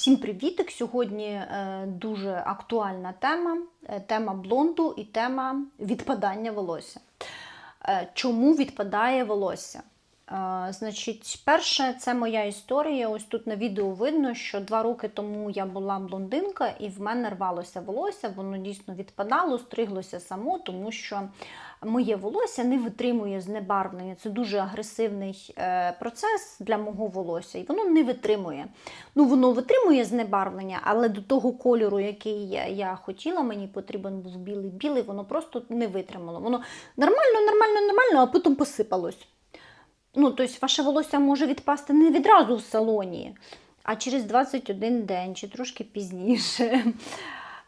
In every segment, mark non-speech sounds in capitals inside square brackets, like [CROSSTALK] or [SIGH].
Всім привітик! Сьогодні е, дуже актуальна тема: е, тема блонду і тема відпадання волосся. Е, Чому відпадає волосся? Значить, перше, це моя історія. Ось тут на відео видно, що два роки тому я була блондинка, і в мене рвалося волосся, воно дійсно відпадало, стриглося само, тому що моє волосся не витримує знебарвлення. Це дуже агресивний е, процес для мого волосся, і воно не витримує. Ну, воно витримує знебарвлення, але до того кольору, який я хотіла, мені потрібен був білий-білий, воно просто не витримало. Воно нормально, нормально, нормально, а потім посипалось. Ну, тобто, ваше волосся може відпасти не відразу в салоні, а через 21 день чи трошки пізніше. [LAUGHS]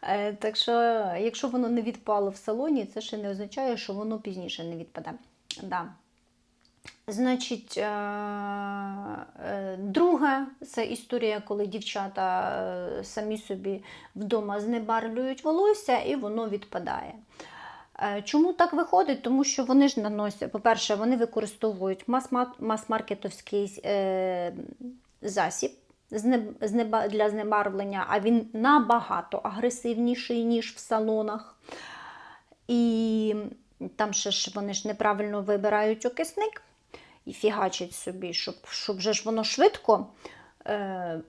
Е, Так що, якщо воно не відпало в салоні, це ще не означає, що воно пізніше не відпаде. Да. Значить, е, е, це історія, коли дівчата самі собі вдома знебарвлюють волосся і воно відпадає. Е, Чому так виходить? Тому що вони ж наносять, по-перше, вони використовують мас-ма- мас-маркетовський е, засіб для знебарвлення, а він набагато агресивніший, ніж в салонах. І там ще ж вони ж неправильно вибирають окисник і фігачать собі, щоб, щоб же ж воно швидко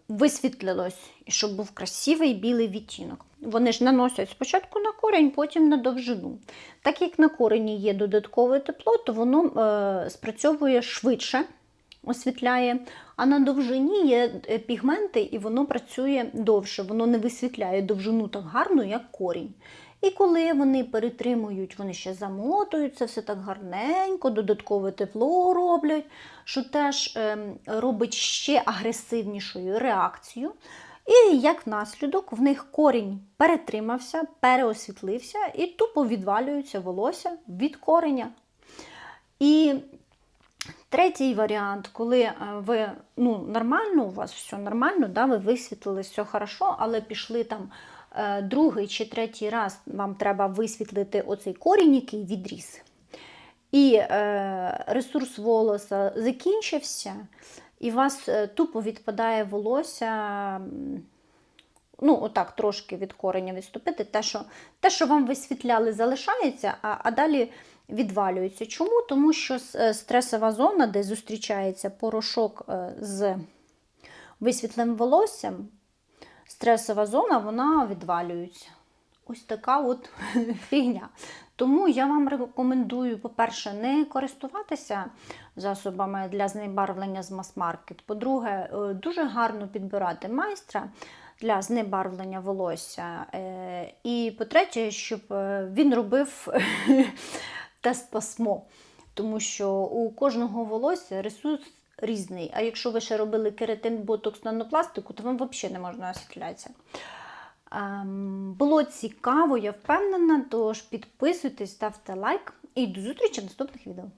висвітлилось і щоб був красивий білий відтінок. Вони ж наносять спочатку на корінь, потім на довжину. Так як на корені є додаткове тепло, то воно е, спрацьовує швидше, освітляє, а на довжині є е, пігменти, і воно працює довше, воно не висвітляє довжину так гарно, як корінь. І коли вони перетримують, вони ще замотуються, все так гарненько, додаткове тепло роблять, що теж ем, робить ще агресивнішою реакцію. І як наслідок в них корінь перетримався, переосвітлився і тупо відвалюється волосся від кореня. І третій варіант, коли е, ви ну, нормально, у вас все нормально, да, ви висвітлили все хорошо, але пішли там е, другий чи третій раз, вам треба висвітлити оцей корінь, який відріс. І е, ресурс волоса закінчився, і у вас е, тупо відпадає волосся. Ну, отак трошки від кореня відступити. Те, що, те, що вам висвітляли, залишається, а, а далі відвалюється. Чому? Тому що е, стресова зона, де зустрічається порошок е, з висвітленим волоссям, стресова зона, вона відвалюється. Ось така от [LAUGHS] фігня. Тому я вам рекомендую, по-перше, не користуватися засобами для знебарвлення з мас-маркет. По-друге, е, дуже гарно підбирати майстра для знебарвлення волосся. І по-третє, щоб він робив [LAUGHS] тест пасмо. Тому що у кожного волосся ресурс різний. А якщо ви ще робили кератин, ботокс, нанопластику, то вам взагалі не можна освітлятися. Ем, Було цікаво, я впевнена, тож підписуйтесь, ставте лайк і до зустрічі в наступних відео.